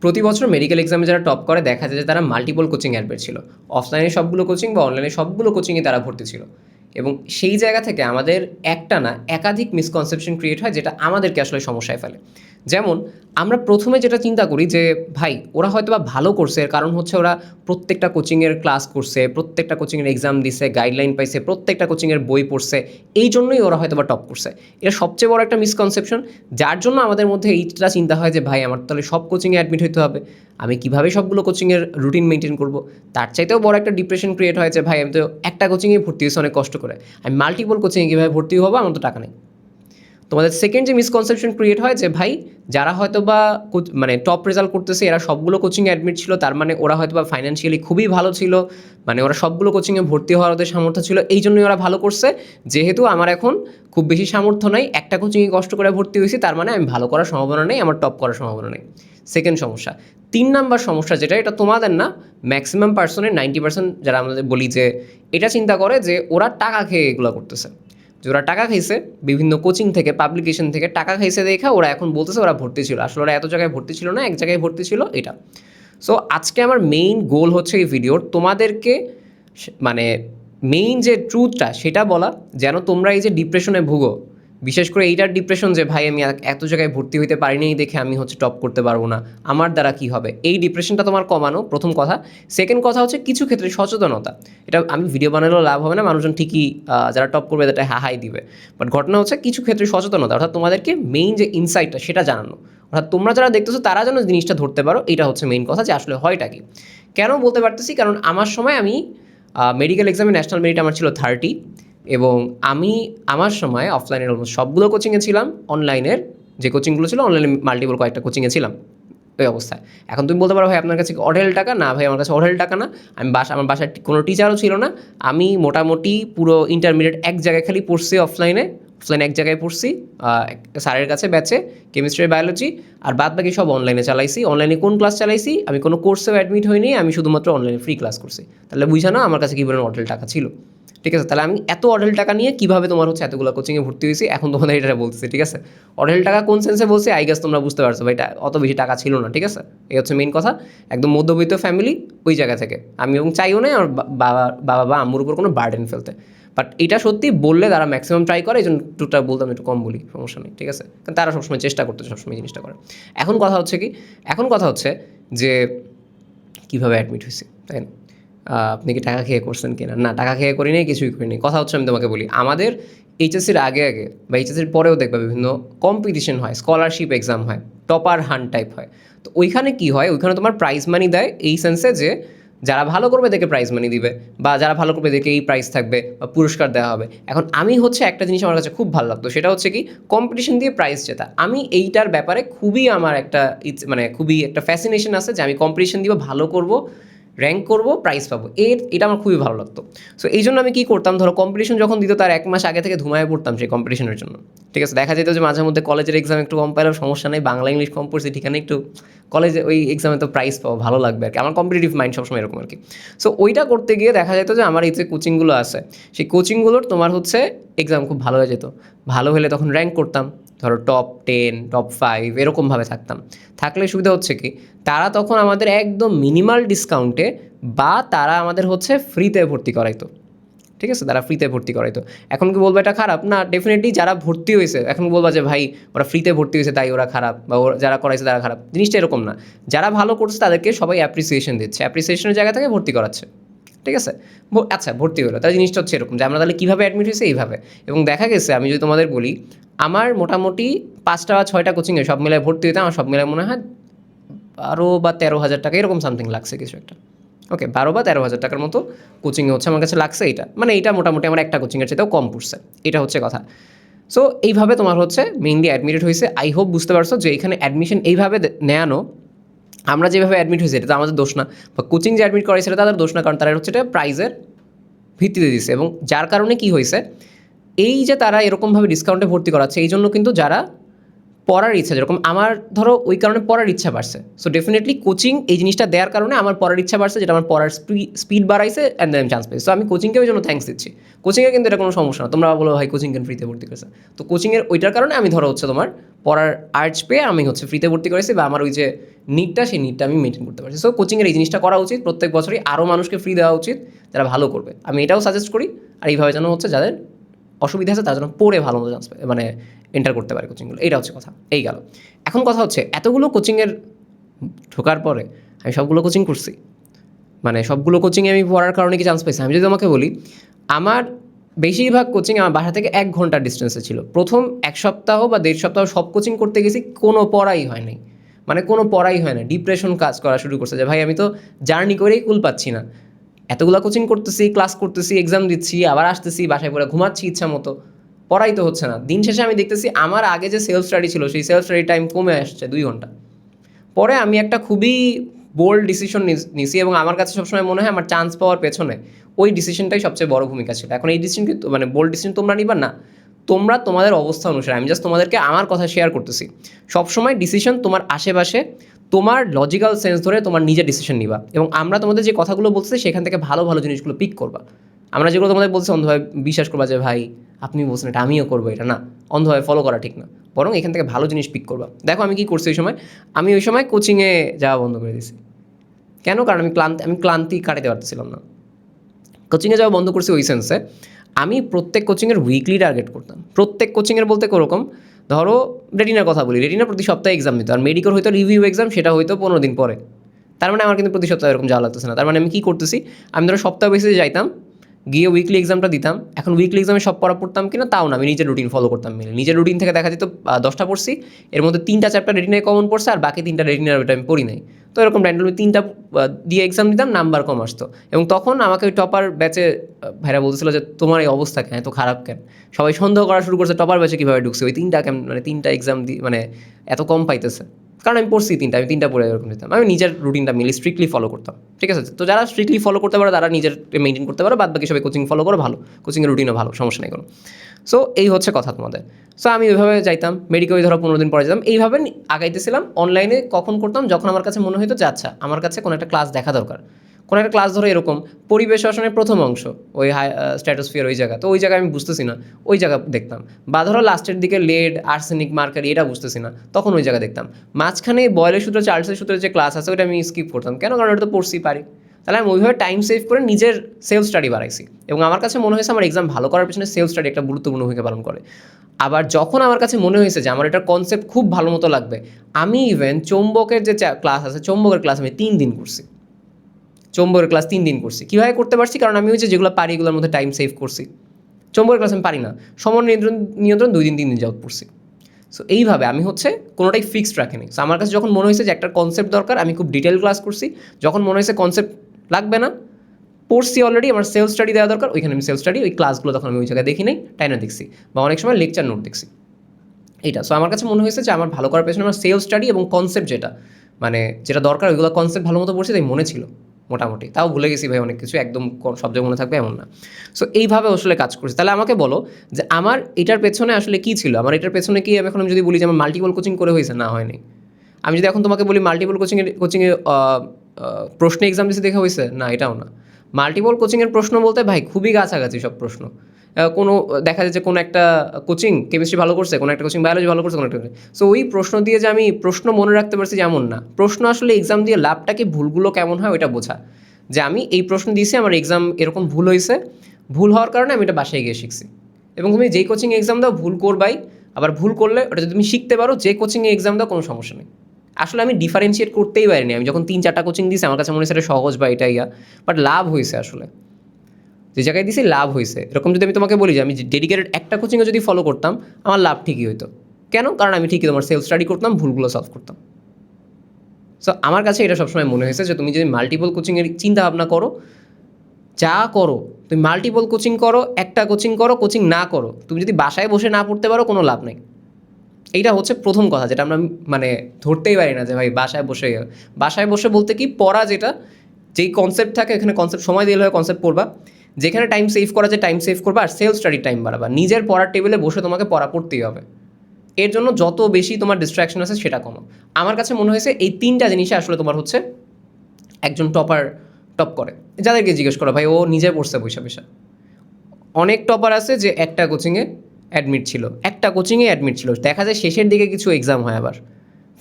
প্রতি বছর মেডিকেল এক্সামে যারা টপ করে, দেখা যায় যে তারা মাল্টিপল কোচিং অ্যাডমিট ছিল। অফলাইনে সবগুলো কোচিং বা অনলাইনে সবগুলো কোচিংয়ে তারা ভর্তি ছিল। এবং সেই জায়গা থেকে আমাদের একটা না একাধিক মিসকনসেপশন ক্রিয়েট হয় যেটা আমাদেরকে আসলে সমস্যায় ফেলে। যেমন, আমরা প্রথমে যেটা চিন্তা করি যে, ভাই, ওরা হয়তো বা ভালো করছে, এর কারণ হচ্ছে ওরা প্রত্যেকটা কোচিংয়ের ক্লাস করছে, প্রত্যেকটা কোচিংয়ের এক্সাম দিছে গাইডলাইন পাইছে, প্রত্যেকটা কোচিংয়ের বই পড়ছে, এই জন্যই ওরা হয়তো বা টপ করছে। এটা সবচেয়ে বড় একটা মিসকনসেপশন যার জন্য আমাদের মধ্যে এইটা চিন্তা হয় যে, ভাই, আমার তাহলে সব কোচিংয়ে অ্যাডমিট হতে হবে। আমি কীভাবে সবগুলো কোচিংয়ের রুটিন মেনটেন করব? তার চাইতেও বড় একটা ডিপ্রেশন ক্রিয়েট হয়েছে ভাই, আমি তো একটা কোচিংয়ে ভর্তি হয়েছি, অনেক কষ্ট করে। আমি মাল্টিপল কোচিংয়ে কীভাবে ভর্তি হব, আমার তো টাকা নেই। তোমাদের সেকেন্ড যে মিসকনসেপশন ক্রিয়েট হয় যে, ভাই, যারা হয়তো বা মানে টপ রেজাল্ট করতেছে, এরা সবগুলো কোচিংয়ে অ্যাডমিট ছিল, তার মানে ওরা হয়তো বা ফাইন্যান্সিয়ালি খুবই ভালো ছিল মানে ওরা সবগুলো কোচিংয়ে ভর্তি হওয়ার ওদের সামর্থ্য ছিল, এই জন্যই ওরা ভালো করছে। যেহেতু আমার এখন খুব বেশি সামর্থ্য নাই, একটা কোচিংয়ে কষ্ট করে ভর্তি হয়েছি, তার মানে আমি ভালো করার সম্ভাবনা নেই, আমার টপ করার সম্ভাবনা নেই। সেকেন্ড সমস্যা, তিন নাম্বার সমস্যা যেটা, এটা তোমাদের না ম্যাক্সিমাম পার্সনের নাইনটি পার্সেন্ট যারা আমাদের বলি যে, এটা চিন্তা করে যে, ওরা টাকা খেয়ে এগুলো করতেছে। যে ওরা টাকা খাইছে, বিভিন্ন কোচিং থেকে পাবলিকেশন থেকে টাকা খাইছে দেখা ওরা এখন বলতেছে ওরা ভর্তি ছিল। আসলে ওরা এত জায়গায় ভর্তি ছিল না, এক জায়গায় ভর্তি ছিল এটা। সো আজকে আমার মেইন গোল হচ্ছে এই ভিডিওর তোমাদেরকে মানে মেইন যে ট্রুথটা সেটা বলা, যেন তোমরা এই যে ডিপ্রেশনে ভুগো। বিশেষ করে এইটার ডিপ্রেশন যে, ভাই, আমি এত- জায়গায় ভর্তি হইতে পারিনি, দেখে আমি হচ্ছে টপ করতে পারব না। আমার দ্বারা কি হবে? এই ডিপ্রেশনটা তোমার কমানো, প্রথম কথা। সেকেন্ড কথা হচ্ছে কিছু ক্ষেত্রে সচেতনতা। এটা আমি ভিডিও বানালেও লাভ হবে না, মানুষজন ঠিকই যারা টপ করবে এটা হাহাই দিবে। বাট ঘটনা হচ্ছে কিছু ক্ষেত্রে সচেতনতা, অর্থাৎ তোমাদেরকে মেইন যে ইনসাইটটা সেটা জানানো। অর্থাৎ তোমরা যারা দেখতেছো, তারা যেন জিনিসটা ধরতে পারো, এটা হচ্ছে মেইন কথা যে, আসলে হয়টা কি? কেন বলতে পারতেছি? কারণ আমার সময় আমি মেডিকেল এক্সামে ন্যাশনাল মেরিট আমার ছিল থার্টি এবং আমি আমার সময় অফলাইনের অলমোস্ট সবগুলো কোচিংয়ে ছিলাম অনলাইনের যে কোচিংগুলো ছিল অনলাইনে মাল্টিপল কয়েকটা কোচিংয়ে ছিলাম ওই অবস্থায়। এখন তুমি বলতে পারো, ভাই, আপনার কাছে অঢেল টাকা? না, ভাই, আমার কাছে অঢেল টাকা না। আমি বাসা, আমার বাসায় কোনো টিচারও ছিল না। আমি মোটামুটি পুরো ইন্টারমিডিয়েট এক জায়গায় খালি পড়ছি অফলাইনে অফলাইনে এক জায়গায় পড়ছি স্যারের কাছে ব্যাচে কেমিস্ট্রি বায়োলজি আর বাদ বাকি সব অনলাইনে চালাইছি। অনলাইনে কোন ক্লাস চালাইছি? আমি কোনো কোর্সেও অ্যাডমিট হইনি, আমি শুধুমাত্র অনলাইনে ফ্রি ক্লাস করছি। তাহলে বুঝানো আমার কাছে কী বলেন অঢেল টাকা ছিল? ঠিক আছে, তাহলে আমি এত অঢেল টাকা নিয়ে কীভাবে তোমার হচ্ছে এতগুলো কোচিংয়ে ভর্তি হয়েছি? এখন তোমাদের এটা বলতেছি, ঠিক আছে? অঢেল টাকা কোন সেন্সে বলছি? আই গেস তোমরা বুঝতে পারছ ভাই এটা অত বেশি টাকা ছিল না, ঠিক আছে? এই হচ্ছে মেন কথা। একদম মধ্যবিত্ত ফ্যামিলি ওই জায়গা থেকে। আমি এবং চাইও না আমার বাবা বাবা বা আম্মুর উপর কোনো বার্ডেন ফেলতে। বাট এটা সত্যি বললে তারা ম্যাক্সিমাম ট্রাই করে এই জন্য টুকটাক বলতাম একটু কম বলি, সমস্যা নেই, ঠিক আছে? কারণ তারা সবসময় চেষ্টা করতে সবসময় জিনিসটা করে। এখন কথা হচ্ছে কি? এখন কথা হচ্ছে যে কীভাবে অ্যাডমিট হয়েছি, তাই না? আপনি কি টাকা খেয়ে করছেন কিনা? না, টাকা খেয়ে করি নাই, কিছুই করিনি কথা হচ্ছে আমি তোমাকে বলি, আমাদের এইচএসসির আগে আগে বা এইচএসসির পরেও দেখবে বিভিন্ন কম্পিটিশন হয় স্কলারশিপ এক্সাম হয় টপার হান টাইপ হয়। তো ওইখানে কি হয়, ওইখানে তোমার প্রাইজ মানি দেয় এই সেন্সে যে যারা ভালো করবে দেখে প্রাইজ মানি দিবে, বা যারা ভালো করবে দেখে এই প্রাইজ থাকবে, বা পুরস্কার দেওয়া হবে। এখন আমি হচ্ছে একটা জিনিস আমার কাছে খুব ভালো লাগতো, সেটা হচ্ছে কি কম্পিটিশন দিয়ে প্রাইজ জেতা। আমি এইটার ব্যাপারে খুবই আমার একটা মানে খুবই একটা ফ্যাসিনেশন আছে যে আমি কম্পিটিশন দিব, ভালো করব র্যাঙ্ক করব প্রাইজ পাবো। এর, এটা আমার খুবই ভালো লাগতো। সো এই জন্য আমি কী করতাম, ধরো কম্পিটিশন যখন দিত, তার এক মাস আগে থেকে ধুমায় পড়তাম সেই কম্পিটিশনের জন্য। ঠিক আছে, দেখা যেত যে মাঝে মধ্যে কলেজের এক্সাম একটু কম পাইলেও সমস্যা নেই, বাংলা ইংলিশ কম পড়ছি, ঠিকানা একটু কলেজে ওই এক্সামে তো প্রাইজ পাবো, ভালো লাগবে আর কি। আমার কম্পিটিটিভ মাইন্ড সবসময় এরকম আর কি। সো ওইটা করতে গিয়ে দেখা যেত যে আমার এই যে কোচিংগুলো আছে, সেই কোচিংগুলোর তোমার হচ্ছে এক্সাম খুব ভালো হয়ে যেত। ভালো হলে তখন র্যাঙ্ক করতাম। ধরো টপ টেন টপ ফাইভ এরকমভাবে থাকতাম। থাকলে সুবিধা হচ্ছে কি, তারা তখন আমাদের একদম মিনিমাল ডিসকাউন্টে বা তারা আমাদের হচ্ছে ফ্রিতে ভর্তি করাইতো। ঠিক আছে? তারা ফ্রিতে ভর্তি করাইতো। এখন কি বলব এটা খারাপ? না ডেফিনেটলি যারা ভর্তি হয়েছে, এখন বলবা যে ভাই ওরা ফ্রিতে ভর্তি হয়েছে তাই ওরা খারাপ বা ওরা যারা করাইছে তারা খারাপ। জিনিসটা এরকম না। যারা ভালো করছে তাদেরকে সবাই অ্যাপ্রিসিয়েশন দিচ্ছে। অ্যাপ্রিসিয়েশনের জায়গা থেকে ভর্তি করাচ্ছে। ঠিক আছে? আচ্ছা ভর্তি হলো। তাহলে জিনিসটা হচ্ছে এরকম যে আমরা তাহলে কীভাবে অ্যাডমিট হয়েছে এইভাবে? এবং দেখা গেছে, আমি যদি তোমাদের বলি, আমার মোটামুটি পাঁচটা বা ছয়টা কোচিংয়ে সব মিলায় ভর্তি হইতে আমার সব মিলায় মনে হয় বারো বা তেরো হাজার টাকা, এরকম সামথিং লাগছে কিছু একটা। ওকে বারো বা তেরো হাজার টাকার মতো কোচিংয়ে হচ্ছে আমার কাছে লাগছে এটা মানে এটা মোটামুটি আমার একটা কোচিংয়ের চাইতেও কম পড়ছে। এটা হচ্ছে কথা। সো এইভাবে তোমার হচ্ছে মেইনলি অ্যাডমিটেড হয়েছে আই হোপ বুঝতে পারছ যে এখানে অ্যাডমিশন এইভাবে নেয়ানো আমরা যেভাবে অ্যাডমিট হয়েছি, এটা তো আমাদের দোষ না। বা কোচিং যে অ্যাডমিট করাইছে সেটা তাদের দোষ না, কারণ তারা হচ্ছে এটা প্রাইজের ভিত্তিতে দিছে। এবং যার কারণে কি হয়েছে, এই যে তারা এরকমভাবে ডিসকাউন্টে ভর্তি করাচ্ছে, এই জন্য কিন্তু যারা পড়ার ইচ্ছা, যেরকম আমার ধরো ওই কারণে পড়ার ইচ্ছা বাড়ছে। সো ডেফিনেটলি কোচিং এই জিনিসটা দেওয়ার কারণে আমার পড়ার ইচ্ছা বাড়ছে, যেটা আমার পড়ার স্পিড বাড়াইছে অ্যান্ড দেন চান্স পেয়েছে। সো আমি কোচিংকে ওই জন্য থ্যাঙ্কস দিচ্ছি। কোচিংয়ে কিন্তু এটা কোনো সমস্যা না। তোমরা বলো, ভাই কোচিং কেন ফ্রিতে ভর্তি করেছে? তো কোচিংয়ের ওইটার কারণে আমি ধরো হচ্ছে তোমার পড়ার আর্টস পেয়ে আমি হচ্ছে ফ্রিতে ভর্তি করেছি বা আমার ওই যে নিটটা সেই নিটটা আমি মেনটেন করতে পারছি। সো কোচিংয়ের এই জিনিসটা করা উচিত। প্রত্যেক বছরই আরও মানুষকে ফ্রি দেওয়া উচিত, যারা ভালো করবে। আমি এটাও সাজেস্ট করি। আর এইভাবে যেন হচ্ছে যাদের অসুবিধা আছে, তারা যেন পড়ে ভালো মতো চান্স মানে এন্টার করতে পারে কোচিংগুলো এইটা হচ্ছে কথা। এই গেল। এখন কথা হচ্ছে, এতগুলো কোচিংয়ের ঢোকার পরে আমি সবগুলো কোচিং করছি। মানে সবগুলো কোচিংয়ে আমি পড়ার কারণে কি চান্স পাইছি? আমি যদি তোমাকে বলি, আমার বেশিরভাগ কোচিং আমার বাসা থেকে এক ঘণ্টার ডিস্টেন্সে ছিল। প্রথম এক সপ্তাহ বা দেড় সপ্তাহ সব কোচিং করতে গেছি, কোনো পড়াই হয় নাই। মানে কোনো পড়াই হয় না। ডিপ্রেশন কাজ করা শুরু করছে যে, ভাই, আমি তো জার্নি করেই কুল পাচ্ছি না। এতগুলা কোচিং করতেছি ক্লাস করতেছি এক্সাম দিচ্ছি, আবার আসতেছি, বাসায় পরে ঘুমাচ্ছি ইচ্ছা মতো। পড়াই তো হচ্ছে না। দিন শেষে আমি দেখতেছি আমার আগে যে সেলফ স্টাডি ছিল, সেই সেলফ স্টাডি টাইম কমে আসছে দুই ঘণ্টা। পরে আমি একটা খুবই বোল্ড ডিসিশন নিছি এবং আমার কাছে সবসময় মনে হয় আমার চান্স পাওয়ার পেছনে ওই ডিসিশনটাই সবচেয়ে বড় ভূমিকা ছিল। এখন এই ডিসিশন মানে বোল্ড ডিসিশন তোমরা নিবা না, তোমরা তোমাদের অবস্থা অনুসারে, আমি জাস্ট তোমাদেরকে আমার কথা শেয়ার করতেছি। সবসময় ডিসিশন তোমার আশেপাশে, তোমার লজিক্যাল সেন্স ধরে তোমার নিজের ডিসিশন নিবা এবং আমরা তোমাদের যে কথাগুলো বলতেছি সেখান থেকে ভালো ভালো জিনিসগুলো পিক করবা। আমরা যেগুলো তোমাদের বলছি, অন্ধভাবে বিশ্বাস করবা যে, ভাই, আপনি বলছেন এটা, আমিও করব এটা। না, অন্ধভাবে ফলো করা ঠিক না। বরং এখান থেকে ভালো জিনিস পিক করবা। দেখো আমি কি করছি ওই সময়? আমি ওই সময় কোচিংয়ে যাওয়া বন্ধ করে দিয়েছি। কেন? কারণ আমি ক্লান্তি আমি ক্লান্তি কাটাতে পারতেছিলাম না। কোচিংয়ে যাওয়া বন্ধ করছি ওই সেন্সে আমি প্রত্যেক কোচিংয়ের উইকলি টার্গেট করতাম। প্রত্যেক কোচিংয়ের বলতে কোরকম? ধরো রেটিনার কথা বলি। রেটিনা প্রতি সপ্তাহে এক্সাম দিত আর মেডিকেল হয়তো রিভিউ এক্সাম সেটা হয়তো পনেরো দিন পরে। তার মানে আমার কিন্তু প্রতি সপ্তাহে এরকম যাওয়া লাগতেছে না। তার মানে আমি কী করতেছি? আমি ধরো সপ্তাহ বেসিসে যাইতাম। গিয়ে উইকলি এক্সামটা দিতাম। এখন উইকলি এক্সামে সব পড়া পড়তাম কিনা তাও না, আমি নিজের রুটিন ফলো করতাম মিলে নিজের রুটিন থেকে দেখা যেত দশটা পড়ছি, এর মধ্যে তিনটা চ্যাপ্টার রেটিনায় কমন পড়ছে, আর বাকি তিনটা রেটিনার ওইটা আমি পড়ি নাই। তো এরকম র্যান্ডমলি তিনটা দিয়ে এক্সাম দিতাম নাম্বার কম আসতো। এবং তখন আমাকে ওই টপার ব্যাচে ভাইরা বলছিল যে, তোমার এই অবস্থা কেন? এত খারাপ কেন? সবাই সন্দেহ করা শুরু করছে টপার ব্যাচে কীভাবে ঢুকছে? ওই তিনটা কেন মানে তিনটা এক্সাম দি মানে এত কম পাইতেছে। কারণ আমি পড়ছি তিনটা, আমি তিনটা পড়ে এরকম দিতাম আমি নিজের রুটিনটা মিলে স্ট্রিক্টলি ফলো করতাম, ঠিক আছে? তো যারা স্ট্রিক্টলি ফলো করতে পারে, তারা নিজের মেনটেন করতে পারে, বাদ বাকি সবাই কোচিং ফলো করো, ভালো। কোচিংয়ের রুটিনও ভালো, সমস্যা নেই কোনো। সো এই হচ্ছে কথা তোমাদের। সো আমি ওইভাবে যাইতাম মেডিকেল ধরো পনেরো দিন পরে যেতাম। এইভাবে আগাইতেছিলাম অনলাইনে কখন করতাম, যখন আমার কাছে মনে হতো যে আচ্ছা আমার কাছে কোনো একটা ক্লাস দেখা দরকার। কোনো একটা ক্লাস ধরো এরকম, পরিবেশ শাসনের প্রথম অংশ, ওই হাই স্ট্যাটোসফিয়ার ওই জায়গা। তো ওই জায়গায় আমি বুঝতেছি না, ওই জায়গা দেখতাম। বা ধরো লাস্টের দিকে লেড আর্সেনিক মার্কারি এটা বুঝতেছি না, তখন ওই জায়গা দেখতাম। মাঝখানে বয়লের সূত্র চার্লসের সূত্রে যে ক্লাস আছে ওটা আমি স্কিপ করতাম। কেন? কারণ ওটা তো পড়ছি, পারি। তাহলে আমি ওইভাবে টাইম সেভ করে নিজের সেলফ স্টাডি বাড়াইছি। এবং আমার কাছে মনে হয়েছে, আমার এক্সাম ভালো করার পিছনে সেলফ স্টাডি একটা গুরুত্বপূর্ণ ভূমিকা পালন করে। আবার যখন আমার কাছে মনে হয়েছে যে, আমার এটার কনসেপ্ট খুব ভালো মতো লাগবে, আমি ইভেন চৌম্বকের যে ক্লাস আছে, চৌম্বকের ক্লাস আমি তিন দিন করছি। চৌম্বকের ক্লাস তিন দিন করছি। কীভাবে করতে পারছি? কারণ আমি ওই যেগুলো পারি, এগুলোর মধ্যে টাইম সেভ করছি। চৌম্বকের ক্লাস আমি পারি না। সময় নিয়ন্ত্রণ নিয়ন্ত্রণ দুই দিন, তিন দিন যাওয়াত পড়ছি সো এইভাবে আমি হচ্ছে কোনোটাই ফিক্সড রাখিনি। সো আমার কাছে যখন মনে হয়েছে যে একটা কনসেপ্ট দরকার, আমি খুব ডিটেল ক্লাস করছি। যখন মনে হয়েছে কনসেপ্ট লাগবে না, পড়ছি অলরেডি আমার সেলফ স্টাডি দেওয়া দরকার, ওইখানে আমি সেলফ স্টাডি ওই ক্লাসগুলো তখন আমি ওই জায়গায় দেখি নাই টাইনা দেখছি। বা অনেক সময় লেকচার নোট দেখছি। এটা সো আমার কাছে মনে হয়েছে যে আমার ভালো করার পেছনে আমার সেলফ স্টাডি এবং কনসেপ্ট যেটা মানে যেটা দরকার, ওইগুলো কনসেপ্ট ভালো মতো পড়ছি, তাই মনে ছিল। মোটামুটি। তাও ভুলে গেছি ভাই, অনেক কিছু একদম সব জায়গায় মনে থাকবে এমন না। সো এইভাবে আসলে কাজ করছি। তাহলে আমাকে বলো যে আমার এটার পেছনে আসলে কী ছিল? আমার এটার পেছনে কি আমি এখন যদি বলি যে আমার মাল্টিপল কোচিং করে হয়েছে? না, হয়নি। আমি যদি এখন তোমাকে বলি মাল্টিপল কোচিংয়ের কোচিংয়ে প্রশ্ন এক্সাম দিতে দেখা হয়েছে? না, এটাও না। মাল্টিপল কোচিংয়ের প্রশ্ন বলতে ভাই খুবই গাছাগাছি সব প্রশ্ন। কোনো, দেখা যায় যে কোনো একটা কোচিং কেমিস্ট্রি ভালো করছে, কোনো একটা কোচিং বায়োলজি ভালো করছে, কোনো একটা সো ওই প্রশ্ন দিয়ে যে আমি প্রশ্ন মনে রাখতে পারছি যেমন না। প্রশ্ন আসলে এক্সাম দিয়ে লাভটাকে ভুলগুলো কেমন হয় ওইটা বোঝা। যে আমি এই প্রশ্ন দিয়েছি, আমার এক্সাম এরকম ভুল হয়েছে, ভুল হওয়ার কারণে আমি এটা বাসায় গিয়ে শিখছি। এবং তুমি যেই কোচিং এক্সাম দাও, ভুল করবাই, আবার ভুল করলে ওটা যদি তুমি শিখতে পারো, যে কোচিংয়ে এক্সাম দাও, কোনো সমস্যা নেই। আসলে আমি ডিফারেন্সিয়েট করতেই পারিনি। আমি যখন তিন চারটা কোচিং দিয়েছি, আমার কাছে মনে হয়েছে এটা সহজ বা এটা ইয়া বাট লাভ হয়েছে আসলে। যে জায়গায় দিয়েছি লাভ হয়েছে এরকম যদি আমি তোমাকে বলি যে আমি ডেডিকেটেড একটা কোচিংয়ে যদি ফলো করতাম, আমার লাভ ঠিকই হতো কেন? কারণ আমি ঠিকই তোমার সেলফ স্টাডি করতাম, ভুলগুলো সলভ করতাম। সো আমার কাছে এটা সবসময় মনে হয়েছে যে তুমি যদি মাল্টিপল কোচিংয়ের চিন্তা ভাবনা করো, যা করো, তুমি মাল্টিপল কোচিং করো, একটা কোচিং করো কোচিং না করো, তুমি যদি বাসায় বসে না পড়তে পারো, কোনো লাভ নেই। এইটা হচ্ছে প্রথম কথা যেটা আমরা মানে ধরতেই পারি না যে ভাই বাসায় বসে বাসায় বসে বলতে কি পড়া যেটা, যেই কনসেপ্ট থাকে, এখানে কনসেপ্ট সময় দিলে হয় কনসেপ্ট পড়বা। যেখানে টাইম সেভ করা যায় টাইম সেভ করবা, আর সেলফ স্টাডি টাইম বাড়াবা। নিজের পড়ার টেবিলে বসে তোমাকে পড়া পড়তেই হবে। এর জন্য যত বেশি তোমার ডিস্ট্রাকশন আছে, সেটা কমো। আমার কাছে মনে হয়েছে এই তিনটা জিনিসে আসলে তোমার হচ্ছে একজন টপার টপ করে। যাদেরকে জিজ্ঞেস করো, ভাই, ও নিজে পড়ছে বৈশা বৈশা? অনেক টপার আছে যে একটা কোচিংয়ে অ্যাডমিট ছিল। একটা কোচিংয়ে অ্যাডমিট ছিল। দেখা যায় শেষের দিকে কিছু এক্সাম হয় আবার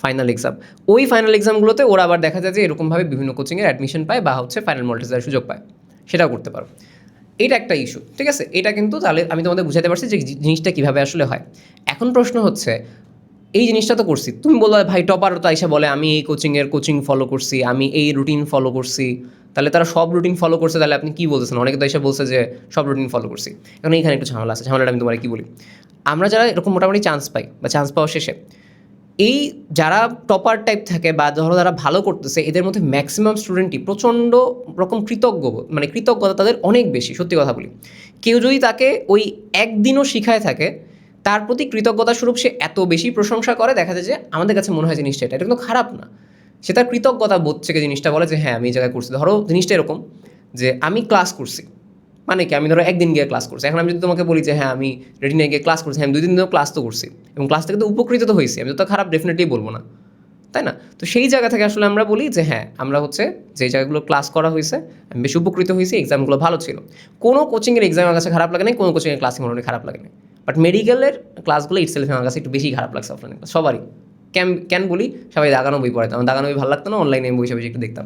ফাইনাল এক্সাম ওই ফাইনাল এক্সামগুলোতে ওরা আবার দেখা যায় যে এরকমভাবে বিভিন্ন কোচিংয়ের অ্যাডমিশন পায় বা হচ্ছে ফাইনাল মল্টিজার সুযোগ পায়। সেটাও করতে পারো। এটা একটা ইস্যু ঠিক আছে? এটা কিন্তু তাহলে আমি তোমাদের বুঝাতে পারছি যে জিনিসটা কীভাবে আসলে হয়। এখন প্রশ্ন হচ্ছে, এই জিনিসটা তো করছি। তুমি বলল, ভাই টপার তো এসে বলে, আমি এই কোচিংয়ের কোচিং ফলো করছি, আমি এই রুটিন ফলো করছি। তাহলে তারা সব রুটিন ফলো করছে, তাহলে আপনি কী বলতেছেন? অনেকে তো এসে বলছে যে, সব রুটিন ফলো করছি। এখন এইখানে একটু ঝামেলা আছে। ঝামেলাটা আমি তোমার কী বলি? আমরা যারা এরকম মোটামুটি চান্স পাই, বা চান্স পাওয়া শেষে এই যারা টপার টাইপ থাকে বা ধরো যারা ভালো করতেছে, এদের মধ্যে ম্যাক্সিমাম স্টুডেন্টই প্রচণ্ড রকম কৃতজ্ঞ মানে কৃতজ্ঞতা তাদের অনেক বেশি, সত্যি কথা বলি। কেউ যদি তাকে ওই একদিনও শিখায় থাকে, তার প্রতি কৃতজ্ঞতা স্বরূপ সে এত বেশি প্রশংসা করে, দেখা যায় যে আমাদের কাছে মনে হয় জিনিসটা এটা এটা কিন্তু খারাপ না। সে তার কৃতজ্ঞতা বোধ থেকে জিনিসটা বলে যে হ্যাঁ আমি এই জায়গায় করছি। ধরো জিনিসটা এরকম যে, আমি ক্লাস করছি। মানে কি আমি ধরো একদিন গিয়ে ক্লাস করছি। এখন আমি যদি তোমাকে বলি যে হ্যাঁ আমি রেডিনে গিয়ে ক্লাস করছি হ্যাঁ, আমি দুই দিন ধরে ক্লাস তো করছি এবং ক্লাস থেকে তো উপকৃত তো হয়েছি আমি তো খারাপ ডেফিনেটলি বলব না। তাই না? তো সেই জায়গা থেকে আসলে আমরা বলি যে হ্যাঁ আমরা হচ্ছে যে জায়গাগুলো ক্লাস করা হয়েছে আমি বেশি উপকৃত হয়েছি এক্সামগুলো ভালো ছিল। কোনো কোচিংয়ের এক্সাম আমার কাছে খারাপ লাগে না কোনো কোচিংয়ের ক্লাসই মনে খারাপ লাগে না বাট মেডিকেলের ক্লাসগুলো ইটসেলফ আমার কাছে একটু বেশি খারাপ লাগছে অফলাইন ক্লাস সবারই। কেন ক্যান বলি? সবাই দাগানো বই পড়াতাম দাগানো বই ভালো লাগতো না অনলাইনে বসে বসে একটু দেখতাম।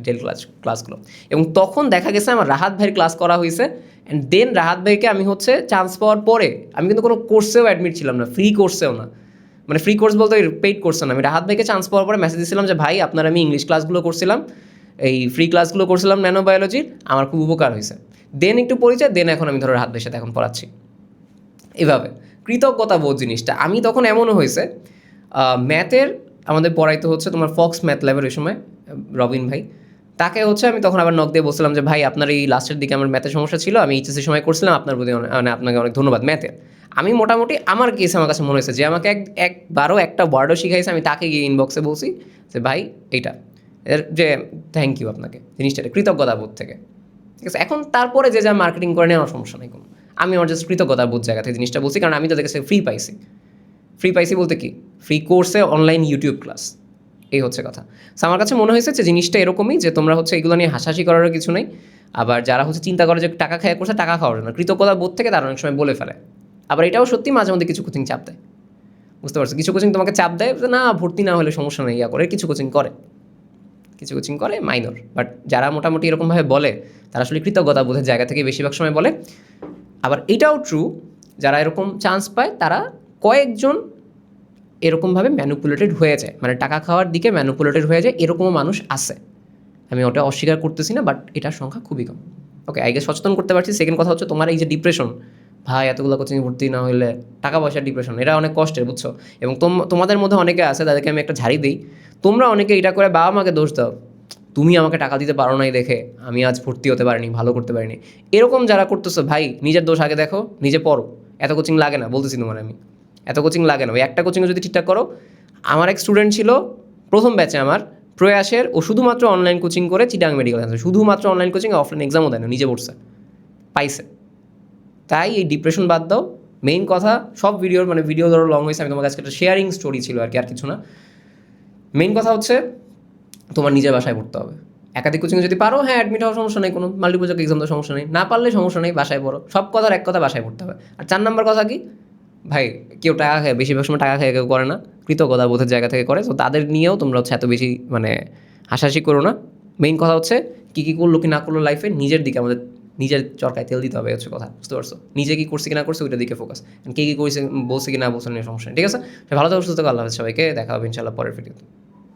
ডিটেল ক্লাস ক্লাসগুলো এবং তখন দেখা গেছে আমার রাহাত ভাইয়ের ক্লাস করা হয়েছে অ্যান্ড দেন রাহাত ভাইকে আমি হচ্ছে চান্স পাওয়ার পরে আমি কিন্তু কোনো কোর্সেও অ্যাডমিট ছিলাম না ফ্রি কোর্সেও না। মানে ফ্রি কোর্স বলতে পেইড কোর্স না। আমি রাহাত ভাইকে চান্স পাওয়ার পরে মেসেজ দিয়েছিলাম যে, ভাই, আপনার আমি ইংলিশ ক্লাসগুলো করছিলাম, এই ফ্রি ক্লাসগুলো করছিলাম ন্যানো বায়োলজির আমার খুব উপকার হয়েছে। দেন একটু পরিচয় দেন এখন আমি ধরো রাহাত ভাইয়ের সাথে এখন পড়াচ্ছি। এভাবে। কৃতজ্ঞতা বোধ জিনিসটা। আমি তখন এমনও হয়েছে ম্যাথের আমাদের পড়াইতে হচ্ছে তোমার ফক্স ম্যাথ ল্যাবের ওই সময়, রবিন ভাই। তাকে হচ্ছে আমি তখন আবার নক দিয়ে বলছিলাম যে, ভাই, আপনার এই লাস্টের দিকে আমার ম্যাথের সমস্যা ছিল, আমি এইচএসের সময় করছিলাম, আপনার প্রতি মানে আপনাকে অনেক ধন্যবাদ ম্যাথে আমি মোটামুটি, আমার কেস আমার কাছে মনে হয়েছে যে, আমাকে এক, একবারও একটা ওয়ার্ডও শিখাইছে, আমি তাকে গিয়ে ইনবক্সে বলছি যে, ভাই, এইটা। এর যে থ্যাংক ইউ আপনাকে, জিনিসটা কৃতজ্ঞতা বোধ থেকে। ঠিক আছে, এখন তারপরে যে যা মার্কেটিং করে নেওয়ার সমস্যা নেই কোনো। আমি আমার জাস্ট কৃতজ্ঞতা বোধ জায়গা থেকে জিনিসটা বলছি, কারণ আমি তাদের কাছে ফ্রি পাইছি। ফ্রি পাইছি বলতে কি? ফ্রি কোর্সে অনলাইন ইউটিউব ক্লাস এই হচ্ছে কথা। So, আমার কাছে মনে হয়েছে যে জিনিসটা এরকমই যে তোমরা হচ্ছে এগুলো নিয়ে হাসাহাসি করারও কিছু নেই। আবার যারা হচ্ছে চিন্তা করে যে টাকা খায় করছে টাকা খাওয়ার জন্য কৃতজ্ঞতা বোধ থেকে তারা অনেক সময় বলে ফেলে। আবার এটাও সত্যি মাঝে মধ্যে কিছু কোচিং চাপ দেয়। বুঝতে পারছ? কিছু কোচিং তোমাকে চাপ দেয় না ভর্তি না হলে সমস্যা নেই ইয়া করে। কিছু কোচিং করে। কিছু কোচিং করে মাইনর বাট যারা মোটামুটি এরকমভাবে বলে তারা আসলে কৃতজ্ঞতা বোধের জায়গা থেকে বেশিরভাগ সময় বলে। আবার এটাও ট্রু যারা এরকম চান্স পায় তারা কয়েকজন এরকমভাবে ম্যানুপুলেটেড হয়ে যায়। মানে টাকা খাওয়ার দিকে ম্যানুপুলেটেড হয়ে যায়, এরকমও মানুষ আছে। আমি ওটা অস্বীকার করতেছি না বাট এটার সংখ্যা খুবই কম। ওকে আগে সচেতন করতে পারছি। সেকেন্ড কথা হচ্ছে তোমার এই যে ডিপ্রেশন ভাই এতগুলো কোচিং ভর্তি না হলে টাকা পয়সার ডিপ্রেশন এটা অনেক কষ্টের, বুঝছ? এবং তোম- তোমাদের মধ্যে অনেকে আছে, তাদেরকে আমি একটা ঝাড়ি দিই। তোমরা অনেকে এটা করে বাবা মাকে দোষ দাও। তুমি আমাকে টাকা দিতে পারো নাই দেখে, আমি আজ ভর্তি হতে পারিনি, ভালো করতে পারিনি। এরকম যারা করতেছো, ভাই, নিজের দোষ আগে দেখো, নিজে পড়ো। এত কোচিং লাগে না, বলতেছি তোমার আমি। এত কোচিং লাগে না। ওই একটা কোচিংয়ে যদি ঠিকঠাক করো, আমার এক স্টুডেন্ট ছিল, প্রথম ব্যাচে আমার, প্রয়াসের ও শুধুমাত্র অনলাইন কোচিং করে চিটাং মেডিকেল শুধুমাত্র অনলাইন কোচিং অফলাইন এক্সামও দেয় না, নিজে পড়ছে, পাইছে। তাই এই ডিপ্রেশন বাদ দাও। মেইন কথা, সব ভিডিওর মানে ভিডিও ধরো লং হয়েছে, আমি তোমার কাছে একটা শেয়ারিং স্টোরি ছিল আর কি, আর কিছু না। মেইন কথা হচ্ছে, তোমার নিজের বাসায় পড়তে হবে। একাধিক কোচিংয়ে যদি পারো হ্যাঁ অ্যাডমিট হওয়ার সমস্যা নেই, কোনো মাল্টিপ্রোজেক্ট এক্সাম তো সমস্যা নেই। না পারলে সমস্যা নেই, বাসায় পড়ো। সব কথার এক কথা বাসায় পড়তে হবে। আর চার নাম্বার কথা কি? ভাই, কেউ টাকা খায়, বেশিরভাগ সময় টাকা খায় কেউ করে না। কৃতজ্ঞতা বোধের জায়গা থেকে করে। তো তাদের নিয়েও তোমরা হচ্ছে এত বেশি মানে হাসাহাসি করো না। মেইন কথা হচ্ছে, কী কী করল কি না করল লাইফে নিজের দিকে আমাদের নিজের চরকায় তেল দিতে হবে হচ্ছে কথা। বুঝতে পারছ? নিজে কী করছে কি না করছে, ওইটার দিকে ফোকাস কে কী করছে, বলছে কি না বলছে নিয়ে সমস্যা ঠিক আছে? ভালো থাকো, সুস্থ আল্লাহ সবাইকে। দেখা হবে ইনশাল্লাহ পরের ভিডিওতে